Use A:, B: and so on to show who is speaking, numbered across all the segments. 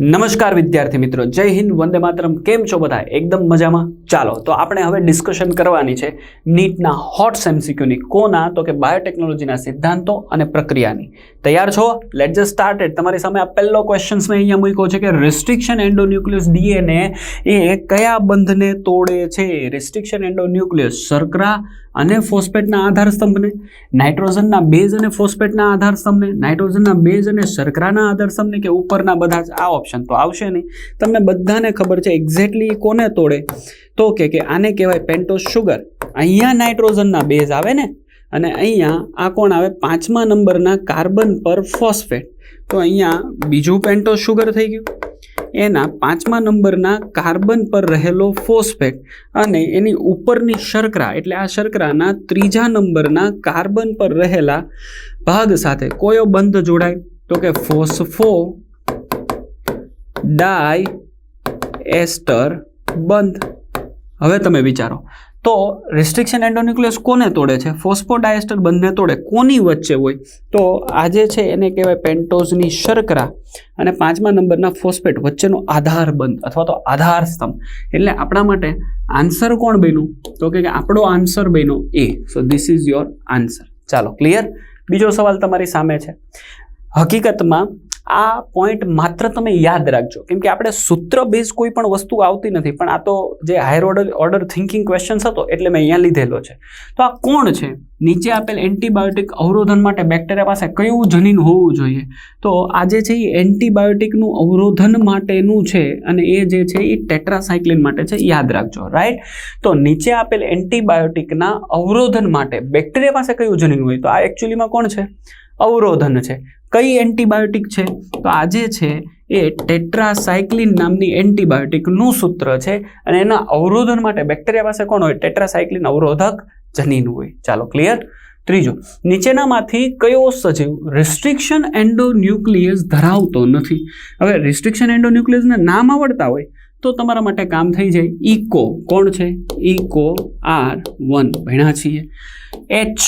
A: નમસ્કાર વિદ્યાર્થી મિત્રો, જય હિન્દ, વંદે માતરમ. કેમ છો બધા? એકદમ મજામાં? ચાલો, તો આપણે હવે ડિસ્કશન કરવાની છે નીટના હોટ સેમસીક્યુની કોના? તો કે બાયોટેકનોલોજીના સિદ્ધાંતો અને પ્રક્રિયાની. તૈયાર છો? લેટ જસ્ટ સ્ટાર્ટેડ તમારી સામે આ પહેલો ક્વેશ્ચન્સ મેં અહીંયા મૂક્યો છે કે રિસ્ટ્રિક્શન એન્ડોન્યુક્લિયસ ડીએનએ એ કયા બંધને તોડે છે? રિસ્ટ્રિક્શન એન્ડોન્યુક્લિયસ શર્કરા અને ફોસ્ફેટના આધાર સ્તંભને, નાઇટ્રોજનના બેઝ અને ફોસ્ફેટના આધાર સ્તંભને, નાઇટ્રોજનના બેઝ અને શર્કરાના આધાર સ્તંભને કે ઉપરના બધા જ આ ઓપ્શન તો આવશે નહીં. તમને બધાને ખબર છે એક્ઝેક્ટલી કોને તોડે? તો કે કે આને કહેવાય પેન્ટોસ શુગર અહીંયા નાઇટ્રોજનના બેઝ આવે ને? અને અહીંયા આ કોણ આવે? પાંચમા નંબરના કાર્બન પર ફોસ્ફેટ. તો અહીંયા બીજું પેન્ટોસ શુગર થઈ ગયું. એના પાંચમા નંબરના કાર્બન પર રહેલો ફોસ્ફેટ અને એની ઉપરની શર્કરા, એટલે આ શર્કરાના ત્રીજા નંબરના કાર્બન પર રહેલા ભાગ સાથે કયો બંધ જોડાય? તો કે ફોસ્ફો ડાય એસ્ટર બંધ. હવે તમે વિચારો તો રિસ્ટ્રિક્શન એન્ડોન્યુક્લિયસ કોને તોડે છે? ફોસ્ફોડાયસ્ટર બંને તોડે. કોની વચ્ચે હોય? તો આજે છે એને કહેવાય પેન્ટોઝની શર્કરા. અને પાંચમા નંબરના ફોસ્ફેટ વચ્ચેનો આધાર બંધ અથવા તો આધાર સ્તંભ. એટલે આપણા માટે આન્સર કોણ બન્યું? તો કે આપણો આન્સર બન્યો એ. So this is your answer ચાલો ક્લિયર બીજો સવાલ તમારી સામે છે. હકીકતમાં આ પોઈન્ટ માત્ર તમે યાદ રાખજો. કેમ કે આપણે સૂત્ર બેઝ કોઈ પણ વસ્તુ આવતી નથી. પણ આ તો જે higher order order thinking questions હતો, એટલે મેં અહીંયા લીધેલો છે. તો આ કોણ છે? નીચે આપેલ એન્ટીબાયોટિક અવરોધન માટે બેક્ટેરિયા પાસે કયું જનીન હોવું જોઈએ? તો આ જે છે એ એન્ટીબાયોટિકનું અવરોધન માટેનું છે અને એ જે છે એ ટેટ્રાસાયક્લિન માટે છે, યાદ રાખજો. રાઈટ તો નીચે આપેલ એન્ટીબાયોટિકના અવરોધન માટે બેક્ટેરિયા પાસે કયું જનીન હોય? તો આ એકચ્યુઅલીમાં કોણ છે? અવરોધન છે. કઈ એન્ટીબાયોટિક છે? તો આજે છે એ ટેટ્રાસાયક્લિન નામની એન્ટીબાયોટિકનું સૂત્ર છે અને એના અવરોધન માટે બેક્ટેરિયા પાસે કોણ હોય? ટેટ્રાસાયક્લિન અવરોધક જનીન હોય. ચાલો ક્લિયર ત્રીજું, નીચેનામાંથી કયો સજીવ રિસ્ટ્રિક્શન એન્ડોન્યુક્લિયસ ધરાવતો નથી. હવે રિસ્ટ્રિક્શન એન્ડોન્યુક્લિયસને નામ આવડતા હોય તો તમારા માટે કામ થઈ જાય. ઇકો કોણ છે? ઇકો આર વન ભણ્યા છીએ. એચ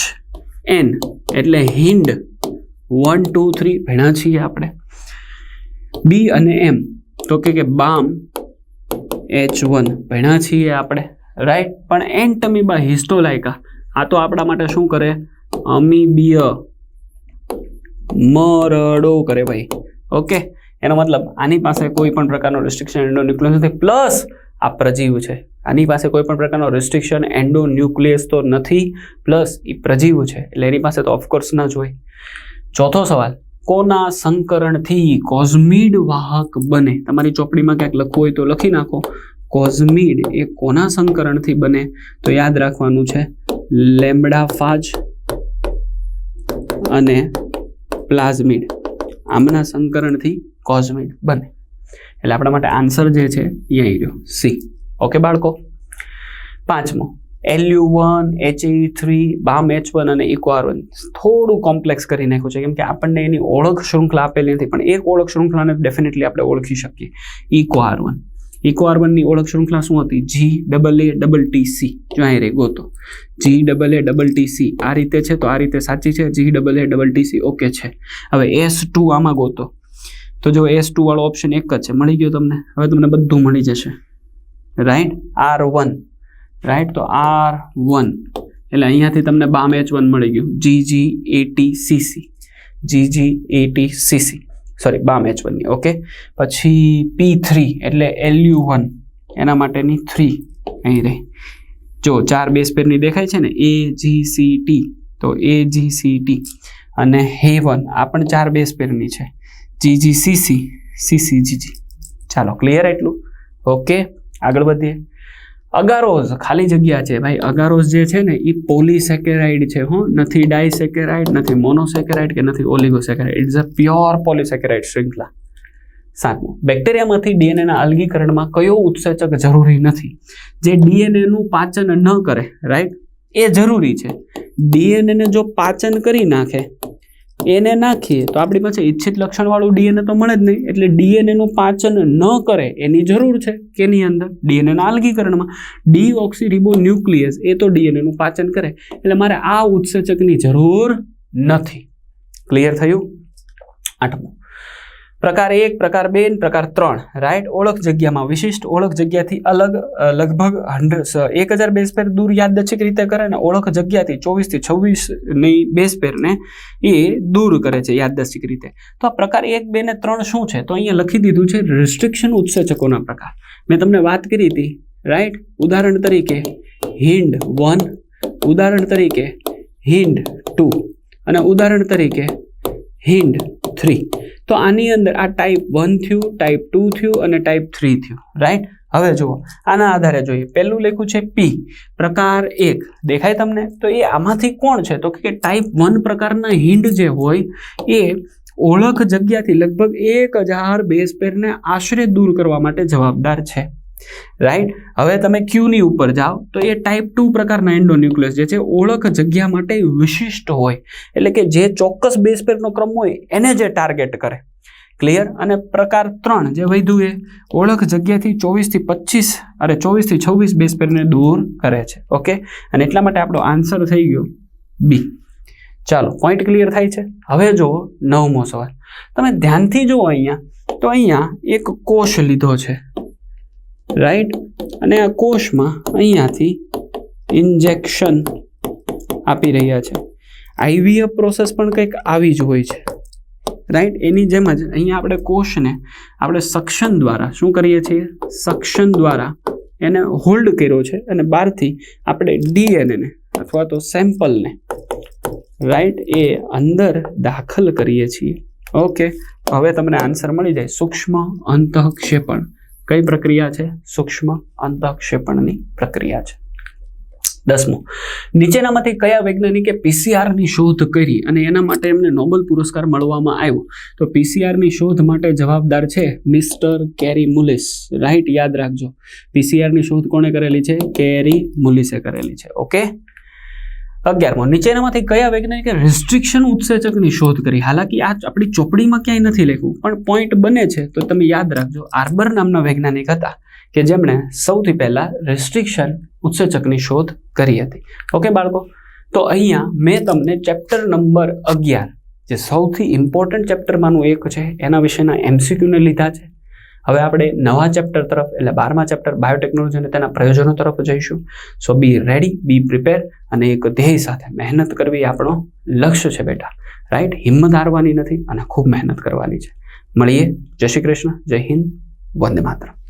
A: એન એટલે હિન્ડ. વન ટુ થ્રી ભણ્યા છીએ આપણે. બી અને એમ તો કે બામ એચ વન ભણ્યા છીએ આપણે. રાઈટ પણ એન્ટમીબા હિસ્ટોલાયકા આ તો આપણા માટે શું કરે? અમીબીય. મરડો કરે ભાઈ. ઓકે એનો મતલબ, આની પાસે કોઈ પણ પ્રકારનો રિસ્ટ્રિક્શન એન્ડોન્યુક્લિયસ નથી. પ્લસ આ પ્રજીવ છે. આની પાસે કોઈ પણ પ્રકારનો રિસ્ટ્રિક્શન એન્ડોન્યુક્લિયસ તો નથી. પ્લસ એ પ્રજીવ છે. એટલે એની પાસે તો ઓફકોર્સ ના જ હોય. ચોથો સવાલ, કોના સંકરણથી કોઝમિડ વાહક બને? તમારી ચોપડીમાં ક્યાંક લખવું હોય તો લખી નાખો. કોઝમિડ એ કોના સંકરણથી બને? તો યાદ રાખવાનું છે, લેમડા ફાજ અને પ્લાઝમિડ. આમના સંકરણથી કોઝમિડ બને. એટલે આપણા માટે આન્સર જે છે એ અહીં રહ્યો સી. ઓકે બાળકો? પાંચમો LU one HE three Bam H one અને ઇકો આર વન થોડું કોમ્પ્લેક્સ કરી નાખ્યું છે, કેમ કે આપણને એની ઓળખ શૃંખલા આપેલી નથી, પણ એક ઓળખ શૃંખલાને ડેફિનેટલી આપણે ઓળખી શકીએ. Eco R one Eco R વનની ઓળખ શૃંખલા શું હતી? G double A double T C જો અહીં રે ગોતો. G double A double T C આ રીતે છે, તો આ રીતે સાચી છે G double A double T C okay છે. હવે એસ ટુ આમાં ગોતો. તો જો એસ ટુ વાળો ઓપ્શન એક જ છે, મળી ગયો તમને? હવે તમને બધું મળી જશે. રાઈટ આર વન રાઈટ તો આર વન એટલે અહીંયાથી તમને બામ એચ વન મળી ગયું. G G AT CC G G AT CC sorry balm H વનની ઓકે પછી પી થ્રી એટલે એલયુ વન એના માટેની થ્રી અહીં રહી. જો ચાર બેઝ પેરની દેખાય છે ને એ જી સી ટી તો એ જી સી ટી અને હેવન આ પણ ચાર બેઝ પેરની છે. G G C C C C G G ચાલો ક્લિયર એટલું? ઓકે આગળ વધીએ. અગારોઝ ખાલી જગ્યા છે. ભાઈ અગારોઝ જે છે ને એ પોલીસેકેરાઇડ છે, હું. નથી ડાયસેકેરાઇડ, નથી મોનોસેકેરાઇડ કે નથી ઓલિગોસેકેરાઇડ. ઇટ્સ અ પ્યોર પોલીસેકેરાઇડ શૃંખલા. સાતમું. બેક્ટેરિયામાંથી ડીએનએના અલગીકરણમાં કયો ઉત્સેચક જરૂરી નથી? જે ડીએનએનું પાચન ન કરે રાઈટ એ જરૂરી છે. ડીએનએને જો પાચન કરી નાખે એને નાખીએ તો આપણી પાસે ઈચ્છિત લક્ષણવાળું ડીએનએ તો મળે જ નહીં. એટલે ડીએનએનું પાચન ન કરે એની જરૂર છે કેની અંદર? ડીએનએના અલગીકરણમાં ડી ઓક્સિરિબો ન્યુક્લિયસ એ તો ડીએનએનું પાચન કરે. એટલે મારે આ ઉત્સેચકની જરૂર નથી. ક્લિયર થયું? આઠમું. પ્રકાર એક, પ્રકાર બે પ્રકાર ત્રણ. રાઈટ ઓળખ જગ્યામાં, વિશિષ્ટ ઓળખ જગ્યાથી અલગ લગભગ હંડ્રેડ એક હજાર બેઝ પેર દૂર યાદચ્છિક રીતે કરે ને ઓળખ જગ્યાથી ચોવીસથી છવ્વીસની બેસપેરને એ દૂર કરે છે યાદચ્છિક રીતે. તો આ પ્રકાર એક, બે ને ત્રણ શું છે? તો અહીંયા લખી દીધું છે રિસ્ટ્રિક્શન ઉત્સેચકોના પ્રકાર. મેં તમને વાત કરી હતી રાઈટ ઉદાહરણ તરીકે હિન્ડ વન ઉદાહરણ તરીકે હિન્ડ ટુ અને ઉદાહરણ તરીકે હિન્ડ થ્રી તો આની અંદર આ ટાઈપ વન થયું ટાઈપ ટુ થયું અને ટાઈપ થ્રી થયું રાઈટ હવે જુઓ, આના આધારે જોઈએ. પહેલું લખ્યું છે પી પ્રકાર એક. દેખાય તમને? તો એ આમાંથી કોણ છે? તો કે ટાઈપ વન પ્રકારના હિન્ડ જે હોય, એ ઓળખ જગ્યાથી લગભગ એક હજાર બેઝ પેરને આશરે દૂર કરવા માટે જવાબદાર છે. રાઈટ હવે તમે ક્યુની ઉપર જાઓ, તો એ ટાઈપ ટુ પ્રકારના એન્ડોન્યુક્લિયસ જે છે, ઓળખ જગ્યા માટે વિશિષ્ટ હોય. એટલે કે જે ચોક્કસ બેઝ પેરનો ક્રમ હોય, એને જે ટાર્ગેટ કરે. ક્લિયર અને પ્રકાર ત્રણ જે વૈધુ એ, ઓળખ જગ્યાથી ચોવીસથી પચીસ અરે ચોવીસથી છવ્વીસ બેઝ પેરને દૂર કરે છે. ઓકે અને એટલા માટે આપણો આન્સર થઈ ગયો બી ચાલો પોઈન્ટ ક્લિયર થાય છે? હવે જુઓ નવમો સવાલ. તમે ધ્યાનથી જુઓ અહીંયા, તો અહીંયા એક કોષ લીધો છે. રાઈટ અને આ કોષમાં અહીંયાથી ઇન્જેક્શન આપી રહ્યા છે. આઈવીએફ પ્રોસેસ પણ કંઈક આવી જ હોય છે. રાઈટ એની જેમ જ અહીંયા આપણે કોષને આપણે સક્ષન દ્વારા શું કરીએ છીએ? સક્ષન દ્વારા એને હોલ્ડ કર્યો છે અને બહારથી આપણે ડીએનએને અથવા તો સેમ્પલને રાઈટ એ અંદર દાખલ કરીએ છીએ. ઓકે હવે તમને આન્સર મળી જાય. સૂક્ષ્મ અંતઃક્ષેપણ. કઈ પ્રક્રિયા છે? સૂક્ષ્મ અંતઃક્ષેપણની પ્રક્રિયા છે. દસમું, નીચેનામાંથી કયા વૈજ્ઞાનિકે પીસીઆરની શોધ કરી અને એના માટે એમને નોબેલ પુરસ્કાર મળવામાં આવ્યો? તો પીસીઆરની શોધ માટે જવાબદાર છે મિસ્ટર કેરી મુલિસ. રાઈટ, યાદ રાખજો. પીસીઆરની શોધ કોણે કરેલી છે? કેરી મુલિસે કરેલી છે. ઓકે? અગિયારમો, નીચેનામાંથી કયા વૈજ્ઞાનિકે રિસ્ટ્રિક્શન ઉત્સેચકની શોધ કરી? હાલાકી આ આપણી ચોપડીમાં ક્યાંય નથી લખ્યું, પણ પોઈન્ટ બને છે. તો તમે યાદ રાખજો આર્બર નામના વૈજ્ઞાનિક હતા કે જેમણે સૌથી પહેલાં રિસ્ટ્રિક્શન ઉત્સેચકની શોધ કરી હતી. ઓકે બાળકો? તો અહીંયા મેં તમને ચેપ્ટર નંબર અગિયાર, જે સૌથી ઇમ્પોર્ટન્ટ ચેપ્ટરમાંનું એક છે, એના વિશેના એમસીક્યુને લીધા છે. હવે આપણે નવા ચેપ્ટર તરફ, એટલે બારમા ચેપ્ટર, બાયોટેકનોલોજી અને તેના પ્રયોજનો તરફ જઈશું. સો બી રેડી બી પ્રિપેર અને એક ધ્યેય સાથે મહેનત કરવી આપણો લક્ષ્ય છે બેટા. રાઈટ હિંમત હારવાની નથી અને ખૂબ મહેનત કરવાની છે. મળીએ. જય શ્રી કૃષ્ણ. જય હિન્દ. વંદે માતરમ.